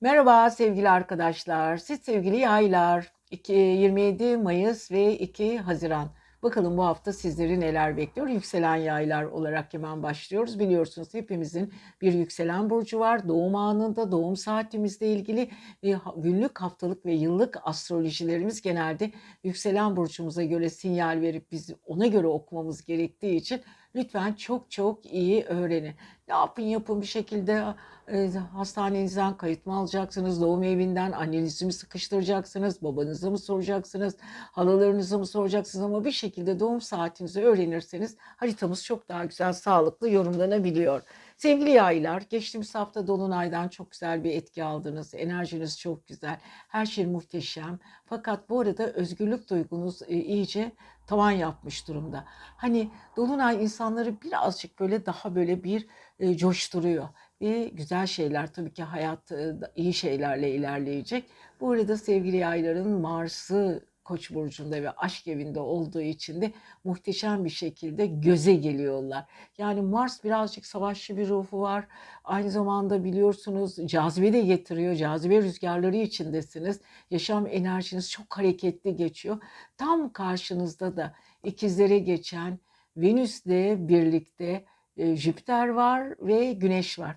Merhaba sevgili arkadaşlar. Siz sevgili yaylar. 2 27 Mayıs ve 2 Haziran. Bakalım bu hafta sizleri neler bekliyor? Yükselen yaylar olarak hemen başlıyoruz. Biliyorsunuz hepimizin bir yükselen burcu var. Doğum anında, doğum saatimizle ilgili günlük, haftalık ve yıllık astrolojilerimiz genelde yükselen burcumuza göre sinyal verip biz ona göre okumamız gerektiği için lütfen çok çok iyi öğrenin. Ne yapın yapın bir şekilde e, hastanenizden kayıt mı alacaksınız? Doğum evinden annenizi mi sıkıştıracaksınız? Babanızı mı soracaksınız? Halalarınızı mı soracaksınız? Ama bir şekilde doğum saatinizi öğrenirseniz haritamız çok daha güzel, sağlıklı yorumlanabiliyor. Sevgili yaylar, geçtiğimiz hafta Dolunay'dan çok güzel bir etki aldınız. Enerjiniz çok güzel. Her şey muhteşem. Fakat bu arada özgürlük duygunuz e, iyice tavan yapmış durumda. Hani Dolunay insanları birazcık böyle daha böyle bir e, coşturuyor ve güzel şeyler tabii ki hayat e, iyi şeylerle ilerleyecek. Bu arada sevgili yayların Mars'ı Koç burcunda ve aşk evinde olduğu için de muhteşem bir şekilde göze geliyorlar. Yani Mars birazcık savaşçı bir ruhu var. Aynı zamanda biliyorsunuz cazibe de getiriyor. Cazibe rüzgarları içindesiniz. Yaşam enerjiniz çok hareketli geçiyor. Tam karşınızda da ikizlere geçen Venüs'le birlikte e, Jüpiter var ve Güneş var.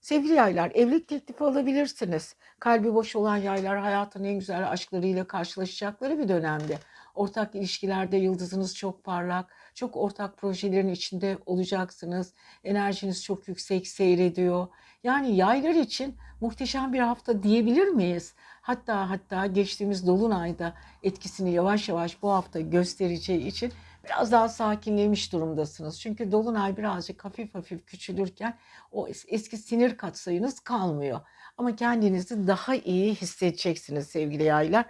Sevgili yaylar, evlilik teklifi alabilirsiniz. Kalbi boş olan yaylar hayatın en güzel aşklarıyla karşılaşacakları bir dönemde. Ortak ilişkilerde yıldızınız çok parlak, çok ortak projelerin içinde olacaksınız. Enerjiniz çok yüksek seyrediyor. Yani yaylar için muhteşem bir hafta diyebilir miyiz? Hatta hatta geçtiğimiz dolunayda etkisini yavaş yavaş bu hafta göstereceği için biraz daha sakinlemiş durumdasınız. Çünkü dolunay birazcık hafif hafif küçülürken o es- eski sinir katsayınız kalmıyor. Ama kendinizi daha iyi hissedeceksiniz sevgili yaylar.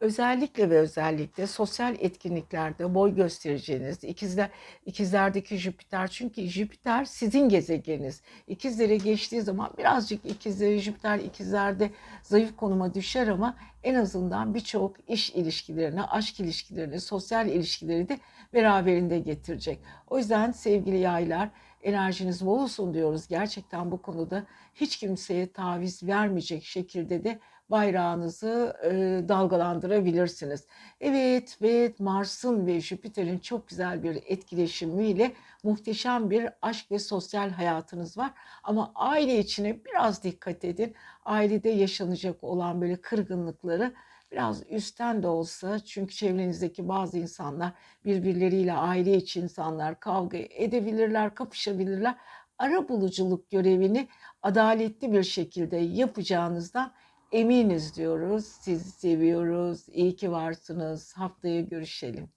Özellikle ve özellikle sosyal etkinliklerde boy göstereceğiniz ikizler ikizlerdeki Jüpiter çünkü Jüpiter sizin gezegeniniz. İkizlere geçtiği zaman birazcık ikizleri Jüpiter ikizlerde zayıf konuma düşer ama en azından birçok iş ilişkilerini, aşk ilişkilerini, sosyal ilişkileri de beraberinde getirecek. O yüzden sevgili yaylar enerjiniz bol olsun diyoruz. Gerçekten bu konuda hiç kimseye taviz vermeyecek şekilde de bayrağınızı e, dalgalandırabilirsiniz. Evet ve Mars'ın ve Jüpiter'in çok güzel bir etkileşimiyle muhteşem bir aşk ve sosyal hayatınız var. Ama aile içine biraz dikkat edin. Ailede yaşanacak olan böyle kırgınlıkları biraz üstten de olsa çünkü çevrenizdeki bazı insanlar birbirleriyle aile içi insanlar kavga edebilirler, kapışabilirler. Ara buluculuk görevini adaletli bir şekilde yapacağınızdan eminiz diyoruz. Sizi seviyoruz. İyi ki varsınız. Haftaya görüşelim.